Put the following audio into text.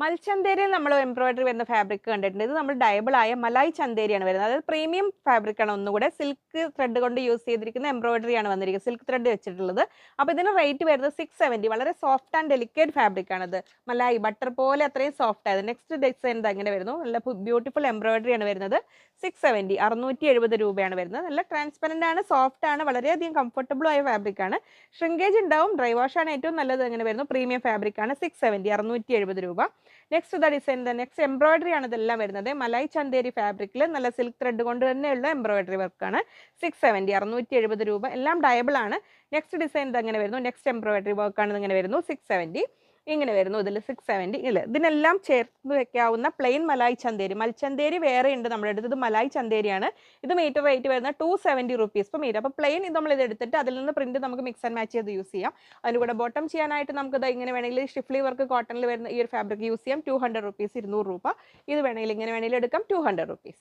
മൽച്ചന്തേരിയിൽ നമ്മൾ എംബ്രോയിഡറി വരുന്ന ഫാബ്രിക് കണ്ടിട്ടുണ്ട്. ഇത് നമ്മൾ ഡയബിൾ ആയ മലായ് ചന്തേരിയാണ് വരുന്നത്. അതായത് പ്രീമിയം ഫാബ്രിക് ആണ് ഒന്നുകൂടെ. സിൽക്ക് ത്രെഡ് കൊണ്ട് യൂസ് ചെയ്തിരിക്കുന്ന എംബ്രോയിഡറി ആണ് വന്നിരിക്കുന്നത്. സിൽക്ക് ത്രെഡ് വെച്ചിട്ടുള്ളത്. അപ്പോൾ ഇതിന് റേറ്റ് വരുന്നത് സിക്സ് സെവന്റി വളരെ സോഫ്റ്റ് ആൻഡ് ഡെലിക്കേറ്റ് ഫാബ്രിക് ആണിത് മലായി ബട്ടർ പോലെ അത്രയും സോഫ്റ്റ് ആയത് നെക്സ്റ്റ് ഡിസൈൻ ഇത് അങ്ങനെ വരുന്നു. നല്ല ബ്യൂട്ടിഫുൾ എംബ്രോയിഡറി ആണ് വരുന്നത്. സിക്സ് സെവന്റി അറുന്നൂറ്റി എഴുപത് രൂപയാണ് വരുന്നത്. നല്ല ട്രാൻസ്പെറന്റ് ആണ് സോഫ്റ്റ് ആണ് വളരെയധികം കംഫർട്ടബിൾ ആയ ഫാബ്രിക് ആണ്. ഷ്രിങ്കേജ് ഉണ്ടാവും. ഡ്രൈ വാഷ് ആണ് ഏറ്റവും നല്ലത്. അങ്ങനെ വരുന്നു. പ്രീമിയം ഫാബ്രിക് ആണ് സിക്സ് സെവന്റി അറുന്നൂറ്റി എഴുപത് രൂപ. Next the design the next embroidery ആണ് ഇതെല്ലാം വരുന്നത്. മലായ് ചന്തേരി ഫാബ്രിക്കിൽ നല്ല സിൽക്ക് ത്രെഡ് കൊണ്ട് തന്നെയുള്ള എംബ്രോയിഡറി വർക്കാണ് സിക്സ് സെവന്റി അറുന്നൂറ്റി എഴുപത് രൂപ. എല്ലാം ഡയബിൾ ആണ്. നെക്സ്റ്റ് ഡിസൈൻ ഇത് അങ്ങനെ വരുന്നു? നെക്സ്റ്റ് എംബ്രോയിഡറി വർക്കാണ് ഇങ്ങനെ വരുന്നു. സിക്സ് സെവന്റി ഇങ്ങനെ വരുന്നു. ഇതിൽ സിക്സ് സെവന്റി ഇല്ല ഇതിനെല്ലാം ചേർത്ത് വെക്കാവുന്ന പ്ലെയിൻ മലായി ചന്തേരി. മൽച്ചന്തേരി വേറെ ഉണ്ട് നമ്മുടെ അടുത്ത്. ഇത് മലായ് ചന്തേരിയാണ്. ഇത് മീറ്റർ റേറ്റ് വരുന്ന ടു സെവന്റി റുപ്പീസ് ഇപ്പം മീറ്റർ അപ്പോൾ പ്ലെയിൻ ഇത് നമ്മൾ ഇത് എടുത്തിട്ട് അതിൽ നിന്ന് പ്രിന്റ് നമുക്ക് മിക്സ് ആൻഡ് മാച്ച് ചെയ്ത് യൂസ് ചെയ്യാം. അതിന്റെ കൂടെ ബോട്ടം ചെയ്യാനായിട്ട് നമുക്ക് ഇത് ഇങ്ങനെ വേണമെങ്കിൽ ഷിഫ്ലി വർക്ക് കോട്ടണിൽ വരുന്ന ഈ ഒരു ഫാബ്രിക് യൂസ് ചെയ്യാം. ടു ഹൺഡ്രഡ് റുപ്പീസ് ഇരുന്നൂറ് രൂപ. ഇത് വേണമെങ്കിൽ ഇങ്ങനെ വേണമെങ്കിൽ എടുക്കാം. To hundred rupees